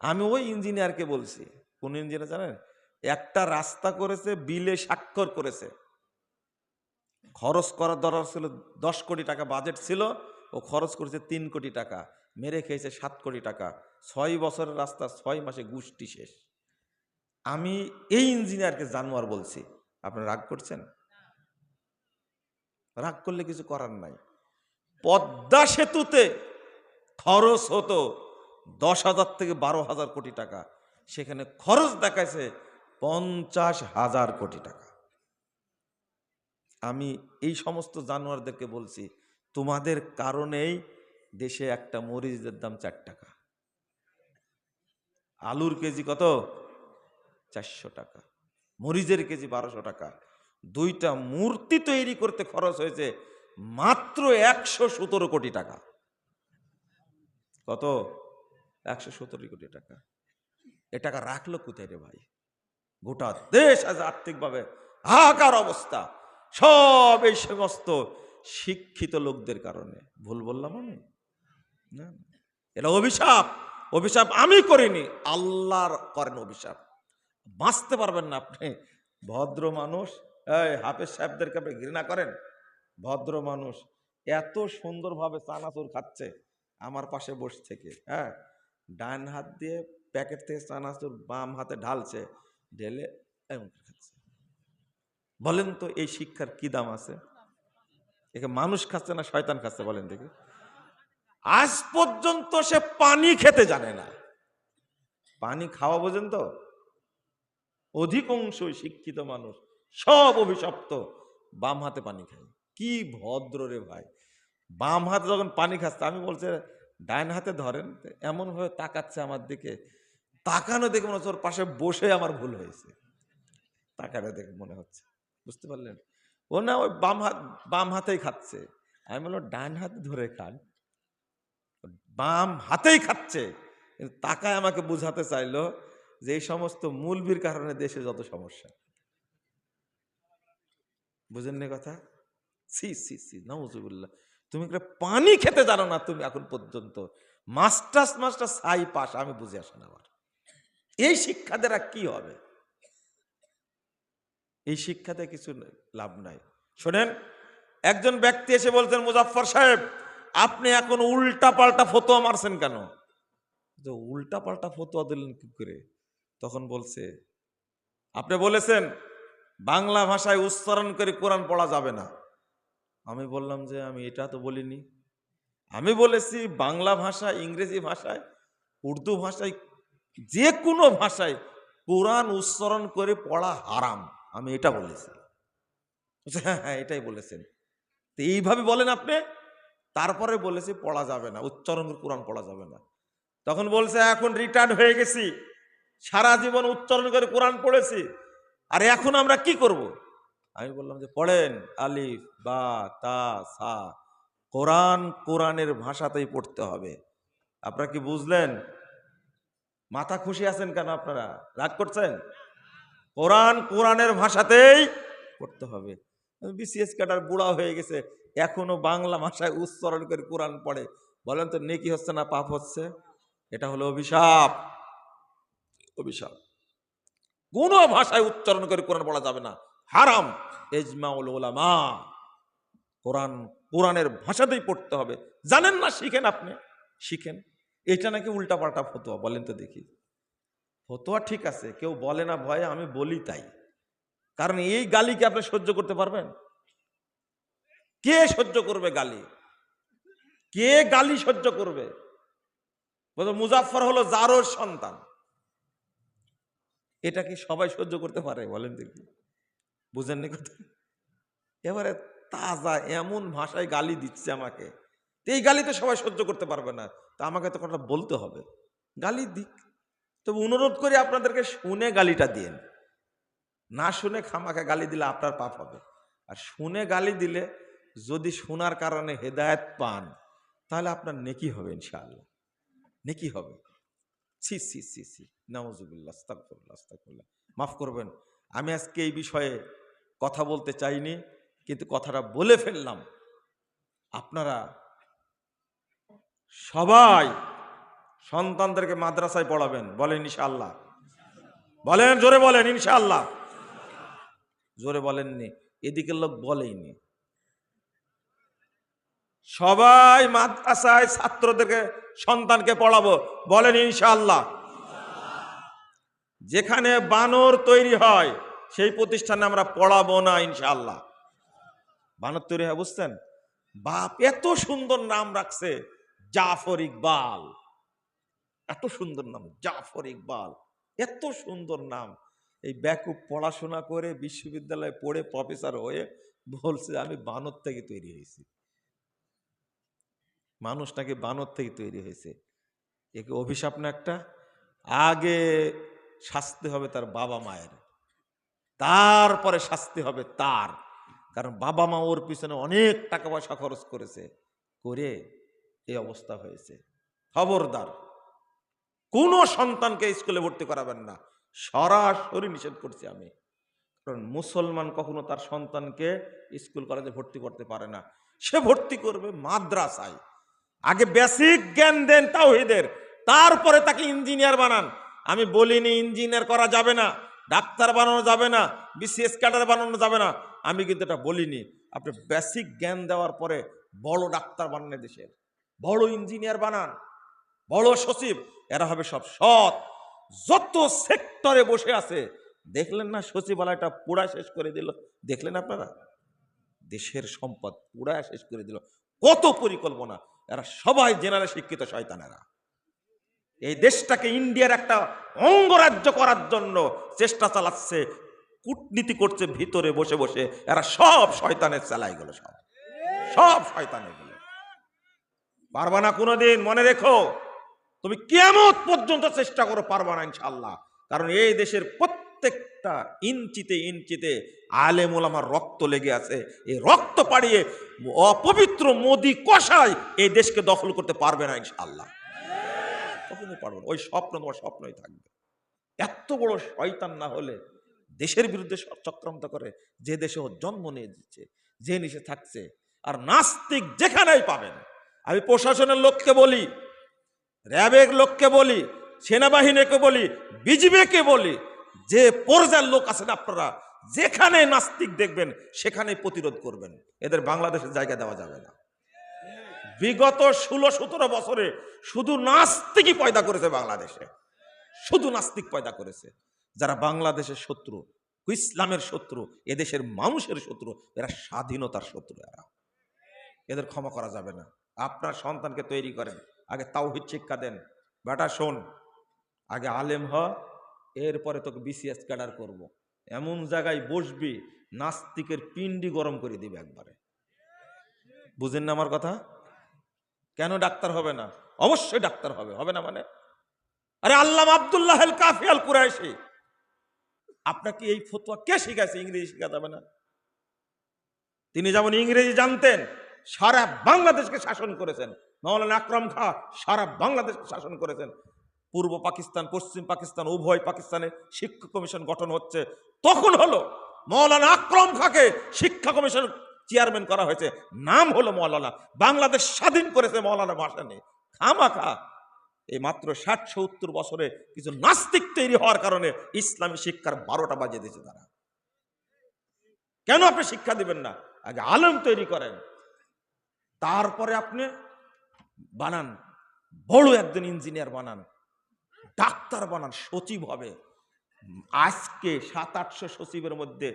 আমি ওই ইঞ্জিনিয়ারকে বলছি, কোন ইঞ্জিনিয়ার জানেন? একটা রাস্তা করেছে, বিলে স্বাক্ষর করেছে। খরচ করার দরকার ছিল, দশ কোটি টাকা বাজেট ছিল, ও খরচ করেছে তিন কোটি টাকা। মেরে খেয়েছে সাত কোটি টাকা। ছয় বছরের রাস্তা, ছয় মাসে গুষ্টি শেষ। আমি এই ইঞ্জিনিয়ারকে জানোয়ার বলছি। আপনি রাগ করছেন? রাগ করলে কিছু করার নাই। পদ্মা সেতুতে খরচ হতো। দশ হাজার থেকে বারো হাজার কোটি টাকা। সেখানে খরচ দেখাইছে পঞ্চাশ হাজার কোটি টাকা। আমি এই সমস্ত জানোয়ারদেরকে বলছি, তোমাদের কারণেই দেশে একটা মরিচের দাম চার টাকা। আলুর কেজি কত? চারশো টাকা। মরিচের কেজি বারোশো টাকা। দুইটা মূর্তি তৈরি করতে খরচ হয়েছে মাত্র একশো সতেরো কোটি টাকা। কত? একশো সতেরো কোটি টাকা। এ টাকা রাখল কোথায় রে ভাই? গোটা দেশ আজ আর্থিকভাবে হাহাকার অবস্থা। সব এই সমস্ত শিক্ষিত লোকদের কারণে। ভুল বললাম আমি। এটা অভিশাপ। অভিশাপ আমি করিনি, আল্লাহর করেন অভিশাপ। বাঁচতে পারবেন না আপনি। ভদ্র মানুষ, এই হাফেজ সাহেবদেরকে আপনি ঘৃণা করেন? ভদ্র মানুষ, এত সুন্দরভাবে চানাচুর খাচ্ছে আমার পাশে বসে থেকে হ্যাঁ? ডান হাত দিয়ে প্যাকেট থেকে চানাচুর বাম হাতে ঢালছে, ঢেলে এমন খাচ্ছে। বলেন তো এই শিক্ষার কি দাম আছে? একে মানুষ খাচ্ছে না শয়তান খাচ্ছে বলেন দেখি। আজ পর্যন্ত সে পানি খেতে জানে না। পানি খাওয়া বোঝেন তো? অধিকাংশই শিক্ষিত মানুষ, সব অভিশপ্ত, বাম হাতে পানি খায়। কি ভদ্র রে ভাই। বাম হাতে যখন পানি খাচ্ছে, আমি বলছে ডাইন হাতে ধরেন এমনভাবে তাকাচ্ছে আমার দিকে। তাকানো দেখে মনে হচ্ছে ওর পাশে বসে আমার ভুল হয়েছে। তাকানো দেখে মনে হচ্ছে। বুঝতে পারলেন? ও না, ওই বাম হাত, বাম হাতেই খাচ্ছে। আমি বললাম, ডান হাতে ধরে খান। বাম হাতেই খাচ্ছে। কিন্তু তাকায় আমাকে বুঝাতে চাইলো যে এই সমস্ত মূলবির কারণে দেশে যত সমস্যা। বুঝেননি কথা? সি সি সি নজুবুল্লাহ তুমি পানি খেতে জানো না তুমি এখন পর্যন্ত। মাস্টার্স মাস্টার সাই পাস, আমি বুঝে আসি না আমার এই শিক্ষা দ্বারা কি হবে? এই শিক্ষাতে কিছু লাভ নাই। শোনেন, একজন ব্যক্তি এসে বলছেন মুজাফফর সাহেব, আপনি এখন উল্টা পাল্টা ফতোয়া মারছেন কেন? যে উল্টা পাল্টা ফতোয়া দিলেন কি করে? তখন বলছে, আপনি বলেছেন, বাংলা ভাষায় উচ্চারণ করে কোরআন পড়া যাবে না। আমি বললাম যে, আমি এটা তো বলিনি। আমি বলেছি, বাংলা ভাষা, ইংরেজি ভাষায়, উর্দু ভাষায়, যে কোনো ভাষায় কোরআন উচ্চারণ করে পড়া হারাম। আমি এটা বলেছি। হ্যাঁ হ্যাঁ এটাই বলেছেন। তো এইভাবে বলেন আপনি, তারপরে বলেছি, পড়া যাবে না, উচ্চারণ করে কোরআন পড়া যাবে না। তখন বলছে, এখন রিটার্ন হয়ে গেছি, সারা জীবন উচ্চারণ করে কোরআন পড়েছি, আর এখন আমরা কি করব? আমি বললাম যে, পড়েন, আলিফ, বা, তা, সা। কোরআন কোরআনের ভাষাতেই পড়তে হবে। আপনারা কি বুঝলেন? মাথা খুশি আছেন কেন আপনারা? রাগ করছেন? কোরআন কোরআনের ভাষাতেই পড়তে হবে। বিসিএস ক্যাডার বুড়া হয়ে গেছে, এখনও বাংলা ভাষায় উচ্চারণ করে কোরআন পড়ে। বলেন তো, নেকি হচ্ছে না পাপ হচ্ছে? এটা হলো অভিশাপ। অভিশাপ। কোন ভাষায় উচ্চারণ করে কোরআন পড়া যাবে না। হারাম। এজমাউল ওলামা কোরআন, কোরআনের ভাষাতেই পড়তে হবে। জানেন না, শিখেন আপনি। শিখেন। এটা নাকি উল্টাপাল্টা ফতোয়া, বলেন তো দেখি। ফতোয়া ঠিক আছে, কেউ বলে না ভয়ে, আমি বলি তাই। কারণ এই গালিকে আপনি সহ্য করতে পারবেন? কে সহ্য করবে গালি? কে গালি সহ্য করবে? বলতো মুজাফফর হলো জারোর সন্তান। এটা কি সবাই সহ্য করতে পারে, বলেন দেখি। বুঝেননি কথা? এবারে তাজা এমন ভাষায় গালি দিচ্ছে আমাকে। এই গালি তো সবাই সহ্য করতে পারবে না। তা আমাকে তো কথা বলতে হবে। গালি দিক। তবে অনুরোধ করি আপনাদেরকে শুনে গালিটা দিন না শুনে খামাকে গালি দিলে আপনার পাপ হবে। আর শুনে গালি দিলে যদি শোনার কারণে হেদায়েত পান, তাহলে আপনার নেকি হবে ইনশাআল্লাহ। নেকি হবে। সি সি সি নাউজুবিল্লাহ, আস্তাগফিরুল্লাহ আস্তাগফিরুল্লাহ। মাফ করবেন। আমি আজকে এই বিষয়ে কথা বলতে চাইনি, কিন্তু কথাটা বলে ফেললাম। আপনারা সবাই সন্তানদেরকে মাদ্রাসায় পড়াবেন, বলেন ইনশাল্লাহ বলেন, জোরে বলেন ইনশাল্লাহ জোরে বলেননি এদিকের লোক বলেইনি। সবাই মাদ্রাসায় ছাত্রদেরকে, সন্তানকে পড়াবো, বলেন ইনশাল্লাহ যেখানে বানর তৈরি হয় সেই প্রতিষ্ঠানে আমরা পড়াবো না ইনশাল্লাহ বানর তৈরি হয়, বুঝছেন? বাপ এত সুন্দর নাম রাখছে, জাফর ইকবাল। এত সুন্দর নাম, জাফর ইকবাল। এত সুন্দর নাম। এই ব্যাকুব পড়াশোনা করে বিশ্ববিদ্যালয়ে পড়ে প্রফেসর হয়ে বলছে, আমি বানর থেকে তৈরি হয়েছি। মানুষটাকে বানর থেকে তৈরি হয়েছে। একে অভিশাপ না একটা? আগে শাস্তি হবে তার বাবা মায়ের তারপরে শাস্তি হবে তার। কারণ বাবা মা ওর পিছনে অনেক টাকা পয়সা খরচ করেছে, করে এই অবস্থা হয়েছে। খবরদার। কোনো সন্তানকে স্কুলে ভর্তি করাবেন না। সরাসরি নিষেধ করছি আমি। কারণ মুসলমান কখনো তার সন্তানকে স্কুল, কলেজে ভর্তি করতে পারে না। সে ভর্তি করবে মাদ্রাসায়। আগে বেসিক জ্ঞান দেন তাওহিদের। তারপরে তাকে ইঞ্জিনিয়ার বানান। আমি বলিনি ইঞ্জিনিয়ার করা যাবে না। ডাক্তার বানানো যাবে না বিসিএস ক্যাডার বানানো যাবে না। আমি কিন্তু এটা বলিনি। আপনি বেসিক জ্ঞান দেওয়ার পরে বড় ডাক্তার বানান দেশের। বড় ইঞ্জিনিয়ার বানান, বড় সচিব, এরা হবে সব সৎ। যত সেক্টরে বসে আছে, দেখলেন না সচিবালয়টা পুরা শেষ করে দিল? দেখলেন আপনারা? দেশের সম্পদ পুরা শেষ করে দিল। কত পরিকল্পনা? এরা সবাই জেনারেল শিক্ষিত শয়তানেরা। এই দেশটাকে ইন্ডিয়ার একটা অঙ্গরাজ্য করার জন্য চেষ্টা চালাচ্ছে, কূটনীতি করছে, ভিতরে বসে বসে। এরা সব শয়তানের চালাই গেল সব। সব শয়তানেরগুলো পারবা না কোনোদিন, মনে রেখো, তুমি কেমন পর্যন্ত চেষ্টা করো পারবা না ইনশাল্লাহ কারণ এই দেশের প্রত্যেকটা ইঞ্চিতে ইঞ্চিতে আলেম ওলামার রক্ত লেগে আছে। এই রক্ত পাড়িয়ে অপবিত্র মোদি কষায় এই দেশকে দখল করতে পারবে না ইনশাল্লাহ কখনোই পারবে ওই স্বপ্ন তোমার স্বপ্নই থাকবে। এত বড় শয়তান না হলে দেশের বিরুদ্ধে চক্রান্ত করে, যে দেশে জন্ম নিয়ে দিচ্ছে যে নিচে থাকছে, আর নাস্তিক যেখানেই পাবেন। আমি প্রশাসনের লোককে বলি, র্যাবের লোককে বলি, সেনাবাহিনীকে বলি, বিজিবিকে বলি, যে পর্যায়ের লোক আছেন আপনারা যেখানে নাস্তিক দেখবেন সেখানে প্রতিরোধ করবেন। এদের বাংলাদেশের জায়গা দেওয়া যাবে না। বিগত ষোলো সতেরো বছরে শুধু নাস্তিকই পয়দা করেছে বাংলাদেশে। শুধু নাস্তিক পয়দা করেছে। যারা বাংলাদেশের শত্রু, ইসলামের শত্রু, এদেশের মানুষের শত্রু, এরা স্বাধীনতার শত্রু এরা। এদের ক্ষমা করা যাবে না। আপনার সন্তানকে তৈরি করেন। আগে তাওহিদ শিক্ষা দেন। বেটা, শোন, আগে আলেম হ, এরপরে তোকে বিসিএস ক্যাডার করব। এমন জায়গায় বসবি, নাস্তিকের পিন্ডি গরম করে দিবে একবারে। বুঝেন না আমার কথা? কেন ডাক্তার হবে না? অবশ্যই ডাক্তার হবে। হবে না মানে? আরে আল্লাহ আব্দুল্লাহ আল কাফি আল কুরাইশি। আপনাকে এই ফতোয়া কে শিখাইছে? ইংরেজি শেখা যাবে না। তিনি যেমন ইংরেজি জানতেন, সারা বাংলাদেশকে শাসন করেছেন। মৌলানা আকরম খা সারা বাংলাদেশকে শাসন করেছেন। পূর্ব পাকিস্তান, পশ্চিম পাকিস্তান, উভয় পাকিস্তানে শিক্ষা কমিশন গঠন হচ্ছে। তখন হলো মৌলানা আকরম খাকে শিক্ষা কমিশন চেয়ারম্যান করা হয়েছে। নাম হলো মৌলানা। বাংলাদেশ স্বাধীন করেছে মৌলানা ভাষা নেই খামাখা। এই মাত্র ষাট সত্তর বছরে কিছু নাস্তিক তৈরি হওয়ার কারণে ইসলামী শিক্ষার বারোটা বাজিয়ে দিয়েছে তারা। কেন আপনি শিক্ষা দিবেন না? আগে আলম তৈরি করেন। তারপরে আপনি বানান। বড় একজন ইঞ্জিনিয়ার বানান। ডাক্তার বানান, সচিব হবে। আজকে সাত আটশো সচিবের মধ্যে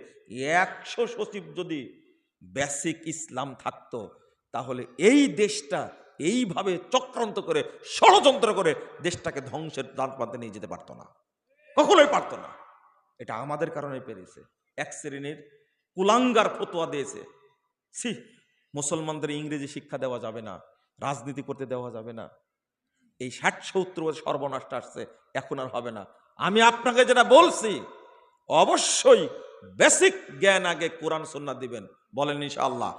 একশো সচিব যদি বেসিক ইসলাম থাকত, তাহলে এই দেশটা এইভাবে চক্রান্ত করে, ষড়যন্ত্র করে দেশটাকে ধ্বংসের প্রান্তে নিয়ে যেতে পারতো না। কখনোই পারতো না। এটা আমাদের কারণে পেরেছে। এক শ্রেণির কুলাঙ্গার ফতোয়া দিয়েছে। সি মুসলমানদের ইংরেজি শিক্ষা দেওয়া যাবে না, রাজনীতি করতে দেওয়া যাবে না। এই ষাট সত্তর সর্বনাশটা আসছে, এখন আর হবে না। আমি আপনাকে যেটা বলছি, অবশ্যই বেসিক জ্ঞান আগে কোরআন সন্না দিবেন। বলেন ইনশাআল্লাহ।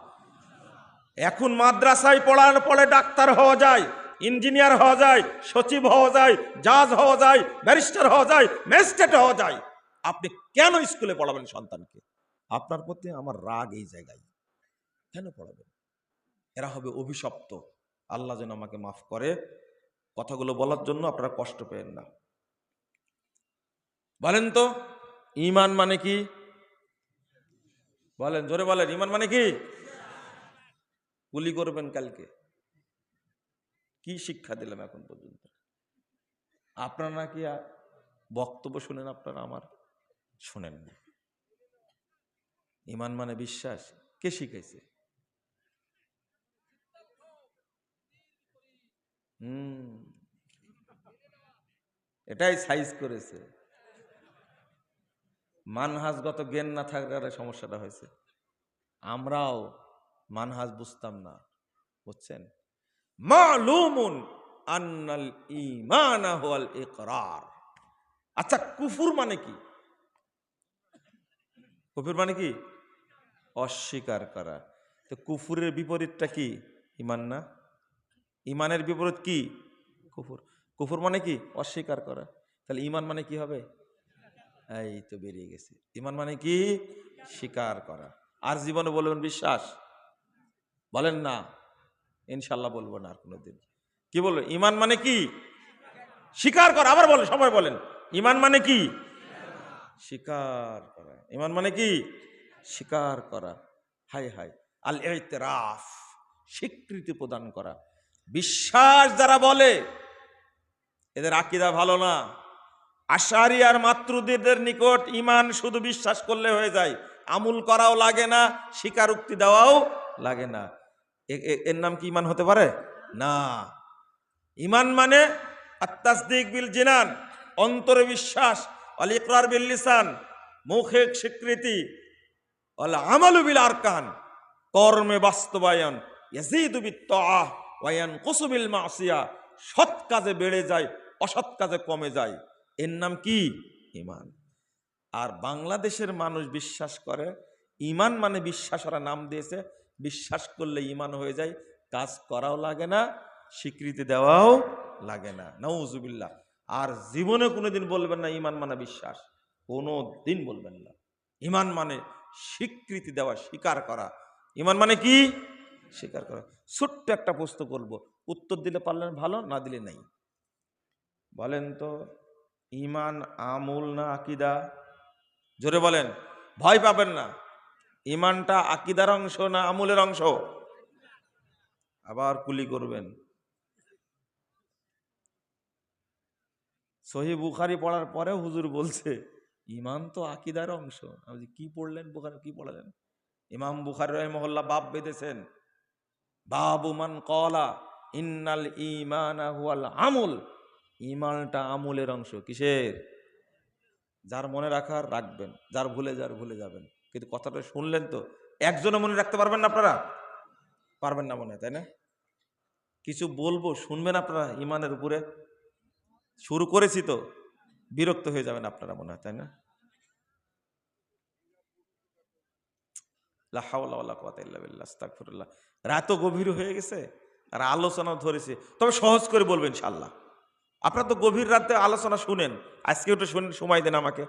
এখন মাদ্রাসায় পড়ার পরে ডাক্তার হওয়া যায়, ইঞ্জিনিয়ার হওয়া যায়, সচিব হওয়া যায়, জাজ হওয়া যায়, ব্যারিস্টার হওয়া যায়, ম্যাজিস্ট্রেট হওয়া যায়। আপনি কেন স্কুলে পড়াবেন সন্তানকে? আপনার প্রতি আমার রাগ এই জায়গায়। কেন পড়াবেন? এরা হবে অভিশপ্ত। আল্লাহ যেন আমাকে মাফ করে। কথাগুলো বলার জন্য আপনারা কষ্ট পেয়েন না। বলেন তো ইমান মানে কি? বলেন, জোরে বলেন, ইমান মানে কি? গুলি করবেন কালকে। কি শিক্ষা দিলাম এখন পর্যন্ত? আপনারা নাকি বক্তব্য শুনেন, আপনারা আমার শোনেন না। ইমান মানে বিশ্বাস। কে শিখাইছে? হুম। এটাই সাইজ করেছে। মানহাজগত জ্ঞান না থাকার সমস্যাটা হয়েছে। আমরাও মানহাজ বুঝতাম না, বুঝছেন? মালুমুন আন্নাল ইকরার। আচ্ছা কুফুর মানে কি? কুফুর মানে কি? অস্বীকার করা। তো কুফুরের বিপরীতটা কি? ইমান না? ইমানের বিপরীত কি? কুফুর। কুফুর মানে কি? অস্বীকার করা। তাহলে ইমান মানে কি হবে? এই তো বেরিয়ে গেছে। ইমান মানে কি? স্বীকার করা। আর জীবনে বলবেন বিশ্বাস? বলেন না। ইনশাল্লাহ বলব না আর কোনোদিন। কি বলব? ইমান মানে কি? স্বীকার করা। আবার বলেন, সবাই বলেন। ইমান মানে কি? স্বীকার করা। ইমান মানে কি? স্বীকার করা। হাই হাই। আল ইতরাফ। স্বীকৃতি প্রদান করা। বিশ্বাস যারা বলে, এদের আকিদা ভালো না। আশারি আর মাতৃদের নিকট ইমান শুধু বিশ্বাস করলে হয়ে যায়। আমুল করাও লাগে না, স্বীকারোক্তি দেওয়াও লাগে না। এর নাম কি ইমান হতে পারে? না। ইমান মানে আত্মাসদিক বিল জিনান, অন্তরে বিশ্বাস, অল ইকরার বিল লিসান স্বীকৃতি আমালু বিল আরকান, কর্মে বাস্তবায়ন, ইয়াজিদু বিত্তাআহ ওয়া ইয়ানকুসু বিল মাসিয়া, সৎ কাজে বেড়ে যায়, অসৎ কাজে কমে যায়। এর নাম কি? ইমান। আর বাংলাদেশের মানুষ বিশ্বাস করে, ইমান মানে বিশ্বাস, ওরা নাম দিয়েছে, বিশ্বাস করলে ইমান হয়ে যায়, কাজ করাও লাগে না, স্বীকৃতি দেওয়াও লাগে না। নৌজুবিল্লাহ আর জীবনে কোনোদিন বলবেন না, ইমান মানে বিশ্বাস। কোনো দিন বলবেন না। ইমান মানে স্বীকৃতি দেওয়া, স্বীকার করা। ইমান মানে কি? স্বীকার করা। ছোট্ট একটা প্রশ্ন করব। উত্তর দিলে পারলেন ভালো, না দিলে নাই। বলেন তো। ইমান আমুল না আকিদা? জোরে বলেন, ভয় পাবেন না। ইমানটা আকিদার অংশ না আমুলের অংশ? আবার কুলি করবেন। সহি বুখারি পড়ার পরে হুজুর বলছে ইমান তো আকিদার অংশ। আমি কি পড়লেন বুখারি? কি পড়ালেন? ইমাম বুখারি রহমহল্লা বাপ বেঁধেছেন বাবুমান কলা ইন্নাল ইমান আমুল। ইমানটা আমুলের অংশ, কিসের? যার মনে রাখার রাখবেন, যার ভুলে যার ভুলে যাবেন। কিন্তু কথাটা শুনলেন তো একজনে মনে রাখতে পারবেন না আপনারা? পারবেন না মনে তাই না? কিছু বলব, শুনবেন আপনারা ইমানের উপরে? শুরু করেছি তো, বিরক্ত হয়ে যাবেন আপনারা মনে হয়, তাই না? রাতও গভীর হয়ে গেছে, আর আলোচনা ধরেছে। তবে সহজ করে বলবেন ইনশাল্লাহ আপনারা তো গভীর রাতে আলোচনা শুনেন। আজকে একটু শুনেন, সময় দেন আমাকে।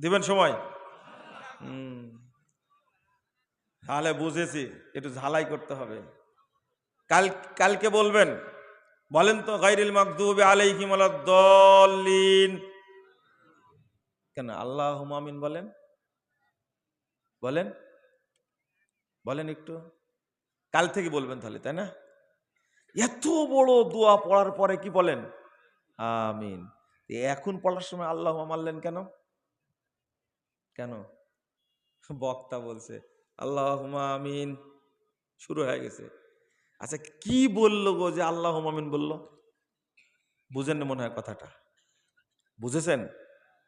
দিবেন সময়? তাহলে বুঝেছি, একটু ঝালাই করতে হবে। কাল, কালকে বলবেন, বলেন তো গাইরিল মাকদুবে আলাইহিম দলিন কেন আল্লাহ আমিন বলেন? বলেন? বলেন একটু। কাল থেকে বলবেন তাহলে, তাই না? এত বড় দোয়া পড়ার পরে কি বলেন? আমিন। এখন পড়ার সময় আল্লাহ মারলেন কেন? কেন? বক্তা বলছে আল্লাহ আমিন। শুরু হয়ে গেছে। আচ্ছা কি বলল গো যে আল্লাহ আমিন বলল? বুঝেন না মনে হয় কথাটা। বুঝেছেন?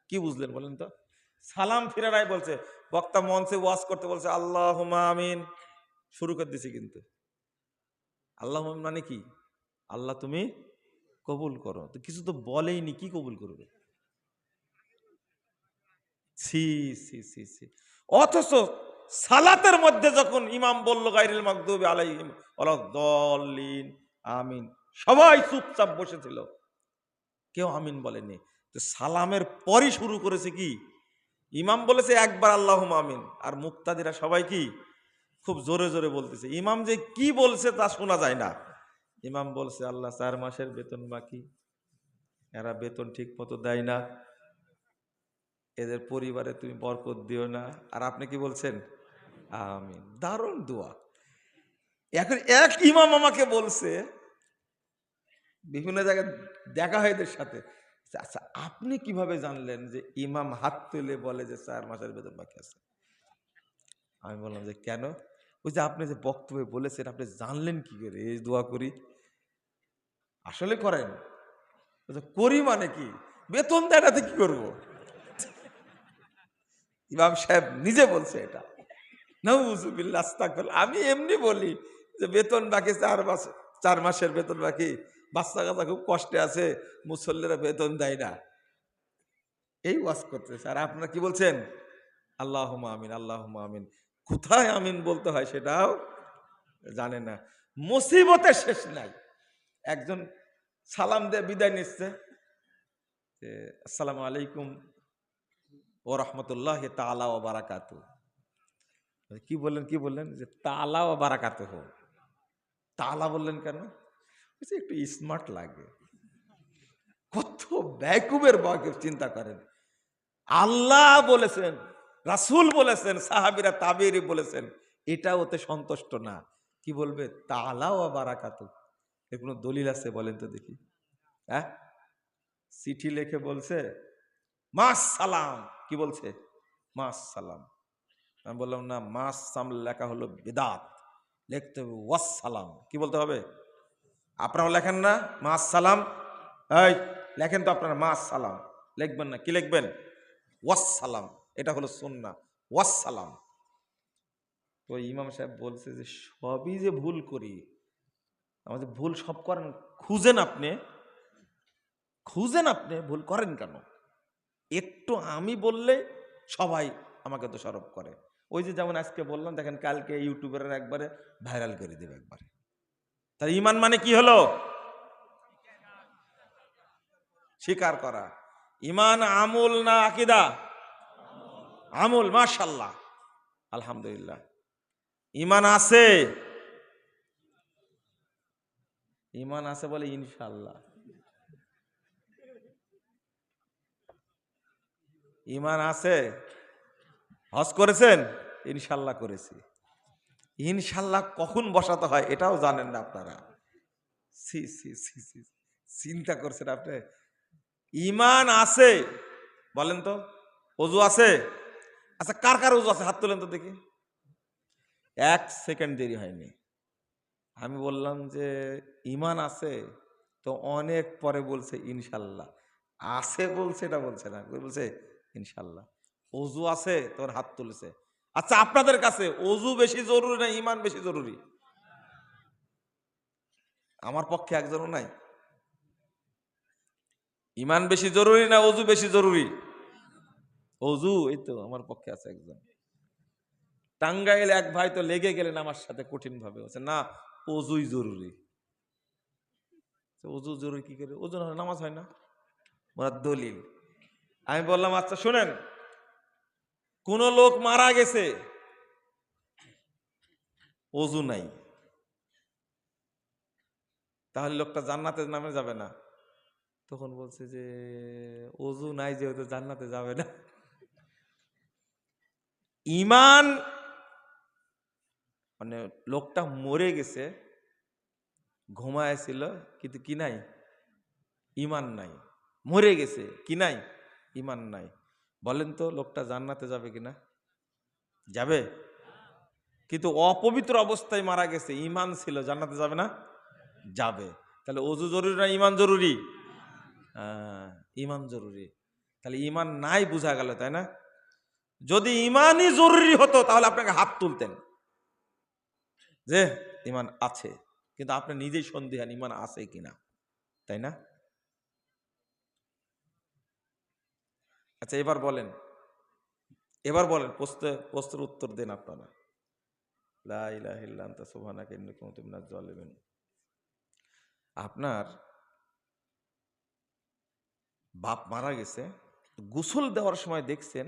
কি বুঝলেন বলেন তো? সালাম ফিরারাই বলছে, বক্তা মঞ্চে ওয়াজ করতে বলছে আল্লাহ আমিন। শুরু করে দিছি কিন্তু। আল্লাহ মানে কি? আল্লাহ তুমি কবুল করো। তো কিছু তো বলেইনি, কি কবুল করবে? ছি অথচ সালাতের মধ্যে যখন ইমাম বলল গাইরুল মাকদুবি আলাইহিম ওয়ালাদ-দাল্লিন, আমিন, সবাই চুপচাপ বসেছিল। কেউ আমিন বলেনি। তো সালামের পরই শুরু করেছে কি? ইমাম বলেছে, একবার আল্লাহ আমিন। আর মুক্তাদিরা সবাই কি? খুব জোরে জোরে বলতেছে। ইমাম যে কি বলছে তা শোনা যায় না। ইমাম বলছে, আল্লাহ চার মাসের বেতন বাকি। এরা বেতন ঠিক মতো দেয় না। এদের পরিবারে তুমি বরকত দিও না। আর আপনি কি বলছেন? দারুণ দোয়া। এখন এক ইমাম আমাকে বলছে, বিভিন্ন জায়গায় দেখা হয় এদের সাথে আচ্ছা আপনি কীভাবে জানলেন যে ইমাম হাত তুলে বলে যে চার মাসের বেতন বাকি আছে? আমি বললাম যে, কেন? ওই যে আপনি যে বক্তব্যে বলেছেন, আপনি জানলেন কি করে? এই দোয়া করি। আসলে করেন। করি মানে কি? বেতন দেয় না কি করব? ইমাম সাহেব নিজে বলছে এটা। আমি এমনি বলি যে বেতন বাকি চার মাস, চার মাসের বেতন বাকি। বাচ্চা কাচ্চা খুব কষ্টে আছে, মুসল্লিরা বেতন দেয় না। এই ওয়াজ করতেছে। আর আপনারা কি বলছেন? আল্লাহ আমিন আল্লাহ আমিন। কোথায় আমিন বলতে হয় সেটাও জানে না। মুসিবতের শেষ নাই। একজন সালাম দিয়ে বিদায় নিচ্ছে যে, আসসালামু আলাইকুম ও রহমতুল্লাহ তালা ও বারাকাত কি বললেন কি বললেন? যে তালা ও বারাকাত হো তালা বললেন কেন? একটু স্মার্ট লাগে। কত ব্যাকুবের বাকে চিন্তা করেন। আল্লাহ বলেছেন রাসূল বলেছেন, সাহাবিরা তাবেরি বলেছেন এটা ওতে সন্তুষ্ট না। কি বলবে? তালাও বারাকাত। কোনো দলিল আছে বলেন তো দেখি। হ্যাঁ? চিঠি লিখে বলছে মাস সালাম কি বলছে? মাস সালাম আমি বললাম, না মাস সাম লেখা হলো বেদাত। লিখতে হবে ওয়াস সালাম কি বলতে হবে? আপনারাও লেখেন না মাস সালাম এই, লেখেন তো আপনারা মাস সালাম লিখবেন না, কি লিখবেন? ওয়াস সালাম এটা হলো সুন্না ওয়াস সালাম তো ইমাম সাহেব বলছে যে, সবই যে ভুল করি আমাদের ভুল সব করেন, খুঁজেন আপনি। খুঁজেন আপনি, ভুল করেন কেন? একটু আমি বললে সবাই আমাকে দোষারোপ করে। ওই যে যেমন আজকে বললাম, দেখেন কালকে ইউটিউবের একবারে ভাইরাল করে দেবে একবারে। তার ইমান মানে কি হলো? স্বীকার করা। ইমান আমল না আকিদা। আমল মাশাল্লাহ আলহামদুলিল্লাহ। ইমান আছে? ইমান আছে বলে ইনশাল্লাহ ইমান আছে? হজ করেছেন? ইনশাল্লাহ করেছি। ইনশাল্লাহ কখন বসাতে হয় এটাও জানেন না আপনারা। সি সি সি সি চিন্তা করছেন আপনি। ইমান আছে? বলেন তো। অজু আছে? আচ্ছা কার কার অজু আছে? হাত তোলেন তো দেখি। এক সেকেন্ড দেরি হয়নি। আমি বললাম যে, ইমান আছে? তো অনেক পরে বলছে, ইনশাল্লাহ। আছে বলছে, এটা বলছে না। বলছে, ইনশাল্লাহ। অজু আছে, তোর হাত তুলেছে। আচ্ছা আপনাদের কাছে অজু বেশি জরুরি না ইমান বেশি জরুরি? আমার পক্ষে একজনও নাই। ইমান বেশি জরুরি না অজু বেশি জরুরি? অজু, এই তো আমার পক্ষে আছে একজন। টাঙ্গাইল এক ভাই তো লেগে গেলেন আমার সাথে কঠিন ভাবে বলছে, না, অজুই জরুরি। অজু জরুরি কি করে? ওজন নামাজ হয় না? ওরা দলিল। আমি বললাম আচ্ছা শোনেন, কোন লোক মারা গেছে, অজু নাই। তাহলে লোকটা জান্নাতে নামে যাবে না। তখন বলছে যে, অজু নাই, যেহেতু জান্নাতে যাবে না। ইমান মানে লোকটা মরে গেছে ঘুমায়ছিল কিন্তু কি নাই? ইমান নাই। মরে গেছে, কি নাই? ইমান নাই। বলেন তো, লোকটা জান্নাতে যাবে কিনা? যাবে। কিন্তু অপবিত্র অবস্থায় মারা গেছে, ইমান ছিল, জান্নাতে যাবে না? যাবে। তাহলে অজু জরুরি না ইমান জরুরি? ইমান জরুরি। তাহলে ইমান নাই বোঝা গেল, তাই না? যদি ইমানই জরুরি হতো, তাহলে আপনাকে হাত তুলতেন। যে, ইমান আছে, কিন্তু আপনি নিজেই সন্দেহান ইমান আছে কিনা, তাই না? আচ্ছা এবার বলেন এবার বলেন, প্রশ্ন, প্রশ্নের উত্তর দেন আপনারা। আপনার বাপ মারা গেছে, গোসল দেওয়ার সময় দেখছেন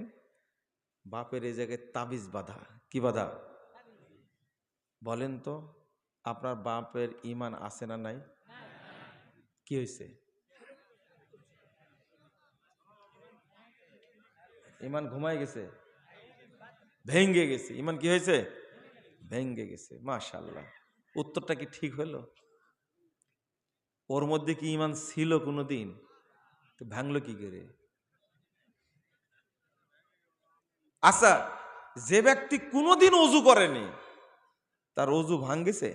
বাপের এই জায়গায় তাবিজ বাঁধা। কি বাঁধা? বলেন তো, আপনার বাপের ইমান আছে না নাই? কি হয়েছে ইমান ঘুমাই গেছে? ভেঙ্গে গেছে। ইমান কি হয়েছে ভেঙ্গে গেছে। মাশাল্লাহ উত্তরটা কি ঠিক হলো ওর মধ্যে কি ইমান ছিল কোনোদিন? তো ভাঙলো কি করে? আচ্ছা যে ব্যক্তি কোনোদিন অজু করেনি, তার অজু ভাঙ্গেছে?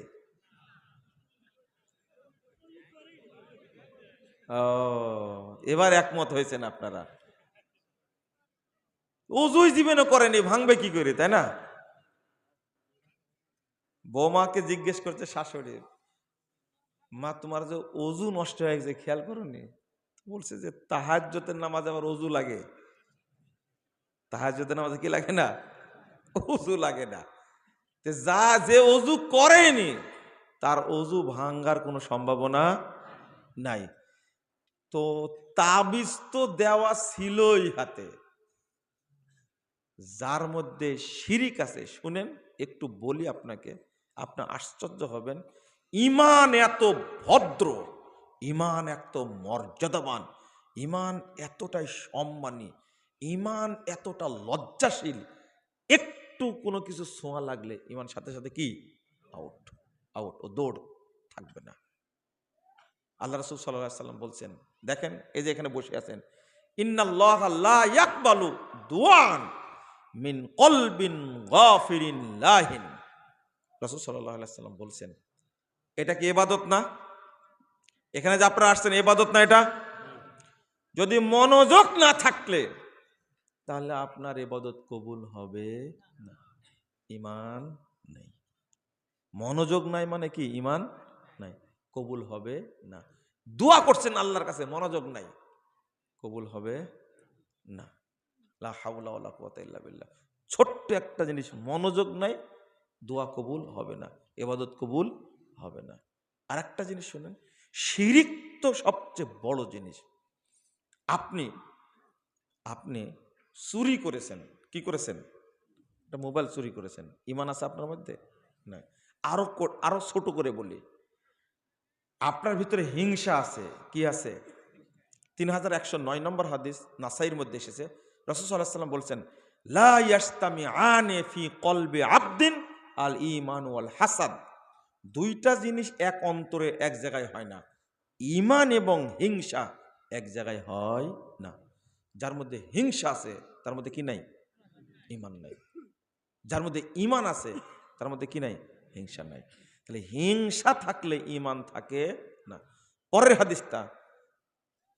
এবার একমত হয়েছেন আপনারা। অজুই জীবনে করেনি, ভাঙবে কি করে, তাই না? বৌমাকে জিজ্ঞেস করছে, শাশুড়ি, মা, তোমার যে অজু নষ্ট হয়ে গেছে খেয়াল করনি? বলছে যে, তাহাজ্যতের নামাজ আবার অজু লাগে। তাহাজ্যতের নামাজে কি লাগে না? অজু লাগে না। যা যে অজু করেনি, তার অজু ভাঙ্গার কোনো সম্ভাবনা নাই। তো তাবিজ তো দেওয়া ছিলই হাতে। যার মধ্যে শিরিক আছে, শুনেন, একটু বলি আপনাকে আপনার আশ্চর্য হবেন। ইমান এত ভদ্র ইমান এত মর্যাদাবান ইমান এতটাই সম্মানী ইমান এতটা লজ্জাশীল, একটু কোনো কিছু ছোঁয়া লাগলে ইমান সাথে সাথে কি? আউট আউট ও দৌড় থাকবে না। আল্লাহ রসুল সাল্লাহ সাল্লাম বলছেন, দেখেন এই যে এখানে বসে আছেন, ইন্নাল্লাহ লা ইয়াকবালু দুআন মিন কলবিন গাফিরিন লাহিন। রাসূল আলাইহি সাল্লাম বলছেন, এটা কি ইবাদত না? এখানে যে আপনারা আসছেন ইবাদত না এটা? যদি মনোযোগ না থাকলে তাহলে আপনার এবাদত কবুল হবে না। ইমান নেই। মনোযোগ নাই মানে কি? ইমান নাই। কবুল হবে না। দোয়া করছেন আল্লাহর কাছে, মনোযোগ নাই। কবুল হবে না। ছোট্ট একটা জিনিস, মনোযোগ নাই, দোয়া কবুল হবে না। এবাদত কবুল হবে না। আর একটা জিনিস শুনেন, শিরিক তো সবচেয়ে বড় জিনিস। আপনি আপনি চুরি করেছেন। কি করেছেন? একটা মোবাইল চুরি করেছেন। ইমান আছে আপনার মধ্যে? না। আরও কো- আরও ছোট করে বলি। আপনার ভিতরে হিংসা আছে। কি আছে? তিন হাজার একশো নয় নম্বর হাদিস নাসাইয়ের মধ্যে এসেছে। রসুল সাল্লাহ সাল্লাম বলছেন, লা ইয়াস্তামি আনে ফি কলবে আবদিন আল ইমান ওয়াল হাসাদ। দুইটা জিনিস এক অন্তরে এক জায়গায় হয় না। ইমান এবং হিংসা এক জায়গায় হয় না। যার মধ্যে হিংসা আছে, তার মধ্যে কি নাই? ইমান নাই। যার মধ্যে ইমান আছে, তার মধ্যে কি নাই? হিংসা নাই। তাহলে হিংসা থাকলে ইমান থাকে না। পরের হাদিসটা,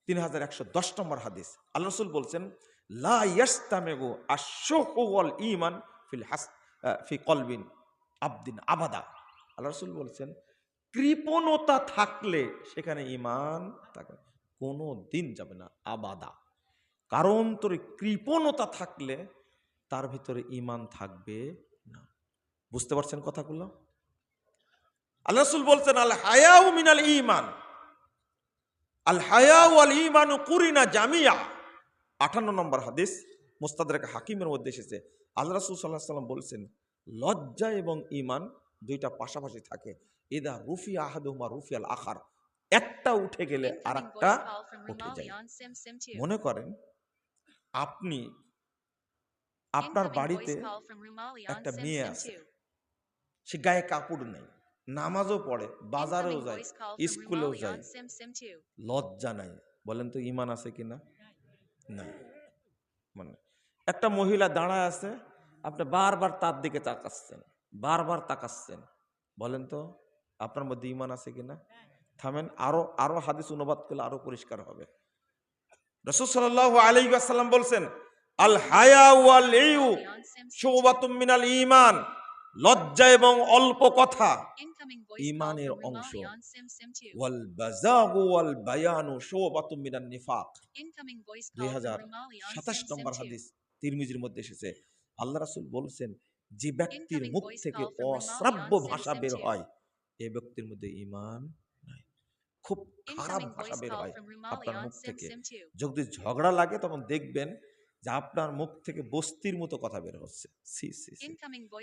তিন হাজার একশো দশ নম্বর হাদিস। আল্লাহ রসুল বলছেন, লা ইয়াস্তামেগু আশোহু ওয়াল ইমান ফিল হাস ফি কলবিন আবদিন আবাদা। আল্লাহ রসুল বলছেন, কৃপণতা থাকলে সেখানে ইমান থাকে কোনো দিন যাবে না আবাদা। কারণ তোর কৃপণতা থাকলে তার ভিতরে ইমান থাকবে না। বুঝতে পারছেন কথাগুলো? আল্লাহ রসুল বলছেন আল হায়াউ মিনাল ইমান আল হায়াউ আল ইমানু কুরিনা জামিয়া। আটান্ন নম্বর হাদিস মুস্তাদরেক হাকিমের মধ্যে এসেছে। আল্লাহ রাসূল সাল্লাহ সাল্লাম বলছেন লজ্জা এবং ইমান দুইটা পাশাপাশি থাকে। এদা রুফি আহাদুমা রুফি আল আখার। একটা উঠে গেলে আর একটা উঠে যায়। মনে করেন আপনি আপনার বাড়িতে একটা মেয়ে আছে। সে গায়ে কাপড় নেই নামাজও পড়ে বাজারেও যায় স্কুলেও যায় লজ্জা নাই। বলেন তো ইমান আছে কিনা না? মানে একটা মহিলা দাঁড়ায় আছে আপনি বারবার তার দিকে তাকাচ্ছেন বারবার তাকাচ্ছেন। বলেন তো আপনার মধ্যে ইমান আছে কিনা থামেন আরও আরও হাদিস অনুবাদ করলে আরও পরিষ্কার হবে। রসুল সাল্লাহ আলী আসাল্লাম বলছেন আল হায়া ওয়াল ইউ শুবাতুম মিনাল ঈমান লজ্জা এবং অল্প কথা ইমানের অংশ। ওয়াল ওয়াল বায়ানু শুবাতুম মিনান নিফাক। দুই হাজার সাতাশ নম্বর হাদিস তিরমিজির মধ্যে এসেছে। আল্লাহ রাসূল বলছেন যে ব্যক্তির মুখ থেকে অশ্রাব্য ভাষা বের হয় এই ব্যক্তির মধ্যে নাই খুব খারাপ ভাষা বের হয় আপনার মুখ থেকে। যদি ঝগড়া লাগে তখন দেখবেন যে আপনার মুখ থেকে বস্তির মতো কথা বের হচ্ছে। সি সি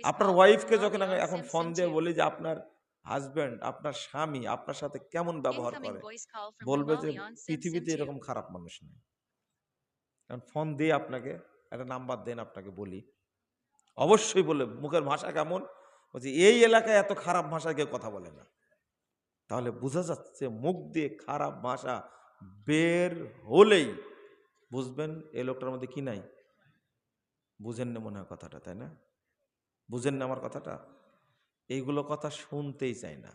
আপনার ওয়াইফকে যখন আমি এখন ফোন দিয়ে বলি যে আপনার হাজবেন্ড আপনার স্বামী আপনার সাথে কেমন ব্যবহার করে বলবে যে পৃথিবীতে এরকম খারাপ মানুষ নেই। কারণ ফোন দিয়ে আপনাকে একটা নাম্বার দেন আপনাকে বলি। অবশ্যই বলে মুখের ভাষা কেমন? বলছি এই এলাকায় এত খারাপ ভাষায় কেউ কথা বলে না। তাহলে বোঝা যাচ্ছে মুখ দিয়ে খারাপ ভাষা বের হলেই বুঝবেন এই লোকটার মধ্যে কি নাই। বুঝেন না মনে হয় কথাটা, তাই না? বুঝেন না আমার কথাটা? এইগুলো কথা শুনতেই চাই না।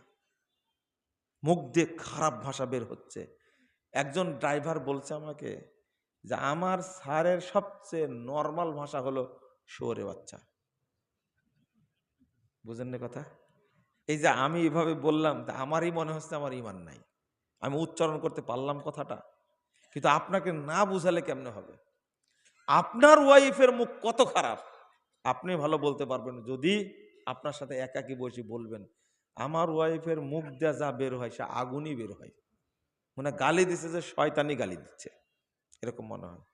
মুখ দিয়ে খারাপ ভাষা বের হচ্ছে। একজন ড্রাইভার বলছে আমাকে যে, আমার স্যারের সবচেয়ে নর্মাল ভাষা হলো শোরে বাচ্চা। বুঝেন না কথা? এই যে আমি এভাবে বললাম, তা আমারই মনে হচ্ছে আমার ইমান নাই। আমি উচ্চারণ করতে পারলাম কথাটা, কিন্তু আপনাকে না বুঝালে কেমনে হবে? আপনার ওয়াইফের মুখ কত খারাপ? আপনি ভালো বলতে পারবেন যদি আপনার সাথে একাকি বসে বলবেন, আমার ওয়াইফের মুখ দিয়ে যা বের হয়, সে আগুনই বের হয়। মানে গালি দিচ্ছে যে শয়তানি গালি দিচ্ছে। এরকম মনে হয়।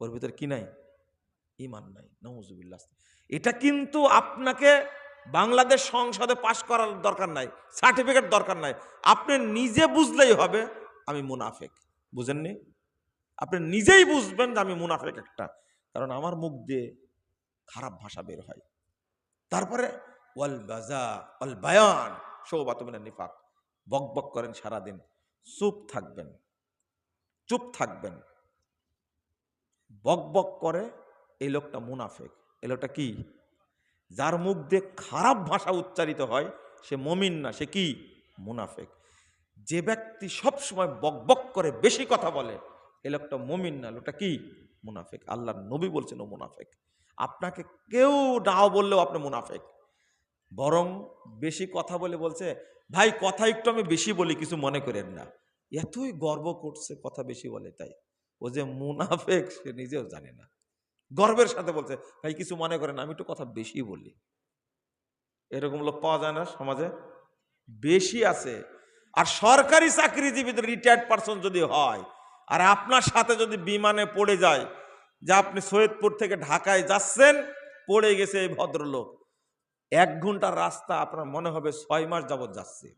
ওর ভিতরে কি নাই? ইমান নাই। নজুবিল্লাহ এটা কিন্তু আপনাকে বাংলাদেশ সংসদে পাশ করার দরকার নাই, সার্টিফিকেট দরকার নাই। আপনি নিজে বুঝলেই হবে আমি মুনাফেক, বুঝেননি? আপনি নিজেই বুঝবেন যে আমি মুনাফেক একটা, কারণ আমার মুখ দিয়ে খারাপ ভাষা বের হয়। তারপরে, ওয়াল বাজা, ওয়াল বায়ান সৌবাতমিনা নিফাক, বক বক করেন সারাদিন। চুপ থাকবেন চুপ থাকবেন। বক বক করে এই লোকটা মুনাফেক, এই লোকটা কি? যার মুখ দিয়ে খারাপ ভাষা উচ্চারিত হয়, সে মমিন না, সে কি? মুনাফেক। যে ব্যক্তি সব সময় বক বক করে বেশি কথা বলে, এ লোকটা মমিন না, লোকটা কি? মুনাফেক। আল্লাহ নবী বলছেন ও মুনাফেক। আপনাকে কেউ নাও বললেও আপনি মুনাফেক। বরং বেশি কথা বলে বলছে, ভাই, কথা একটু আমি বেশি বলি, কিছু মনে করেন না। এতই গর্ব করছে, কথা বেশি বলে তাই। ও যে মুনাফেক, সে নিজেও জানে না। গর্বের সাথে বলছে, ভাই, কিছু মনে করেন আমি একটু কথা বেশি বলি। এরকম লোক পাওয়া যায় না সমাজে। বেশি আছে। আর সরকারি চাকরিজীবীদের রিটায়ার্ড পারসন যদি হয়, আর আপনার সাথে যদি বিমানে পড়ে যায়, যে আপনি সৈয়দপুর থেকে ঢাকায় যাচ্ছেন, পড়ে গেছে এই ভদ্রলোক। এক ঘণ্টার রাস্তা আপনার মনে হবে ছয় মাস যাবৎ যাচ্ছে।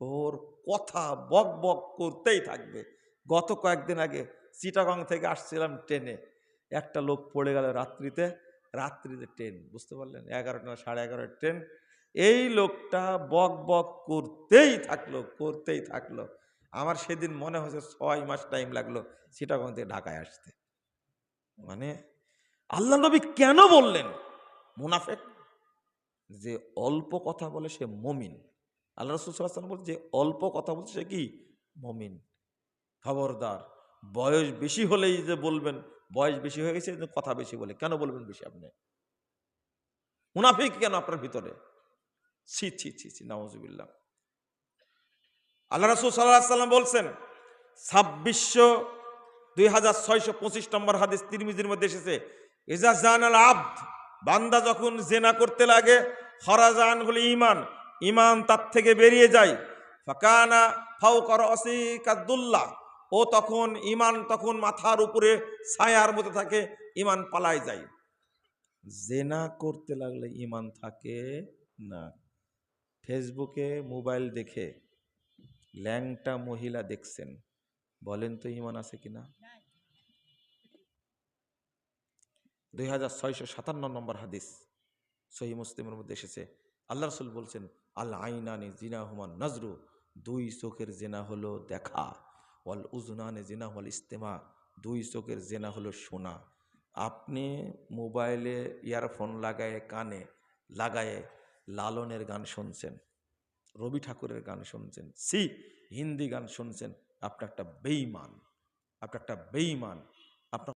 ওর কথা বক বক করতেই থাকবে। গত কয়েকদিন আগে চিটাগং থেকে আসছিলাম ট্রেনে। একটা লোক পড়ে গেল রাত্রিতে রাত্রিতে ট্রেন, বুঝতে পারলেন? এগারোটা সাড়ে এগারোটা ট্রেন। এই লোকটা বক বক করতেই থাকল করতেই থাকল। আমার সেদিন মনে হয়েছে ছয় মাস টাইম লাগল চিটাগং থেকে ঢাকায় আসতে। মানে আল্লাহ নবী কেন বললেন? মুনাফেক? যে অল্প কথা বলে সে মমিন। আল্লাহ রসুল বলছে যে অল্প কথা বলছে সে কি? মমিন। খবরদার। বয়স বেশি হলেই যে বলবেন বয়স বেশি হয়ে গেছে কথা বেশি বলে। কেন বলবেন বেশি আপনি? মুনাফিক কেন আপনার ভিতরে? ছি ছি ছি ছি, নাউজুবিল্লাহ। আল্লাহ রসুল সাল্লাহ সাল্লাম বলছেন, ছাব্বিশশো দুই হাজার ছয়শো পঁচিশ নম্বর হাদিস তিরমিজির মধ্যে এসেছে এজা জান আল আব্দ বান্দা যখন জেনা করতে লাগে হরাজান হলে ইমান ইমান তার থেকে বেরিয়ে যায়। ফাকানা ফাউ কর অসিকাদুল্লাহ ও তখন ইমান তখন মাথার উপরে ছায়ার মতো থাকে ইমান পালায় যায়। জেনা করতে লাগলে ইমান থাকে না। ফেসবুকে মোবাইল দেখে ল্যাংটা মহিলা দেখছেন, বলেন তো ইমান আছে কিনা দুই হাজার ছয়শো সাতান্ন নম্বর হাদিস সহি মুসলিমের মধ্যে এসেছে। আল্লাহ রসুল বলছেন আল্লাহ আইনানি জিনা হুমান নজরু। দুই চোখের জেনা হলো দেখা। ওয়াল উজনানে জেনা হল ইস্তেমা, দুই চোখের জেনা হলো শোনা আপনি মোবাইলে ইয়ারফোন লাগায়ে, কানে লাগায়ে লালনের গান শুনছেন, রবি ঠাকুরের গান শুনছেন, সি হিন্দি গান শুনছেন আপনার একটা বেইমান আপনার একটা বেইমান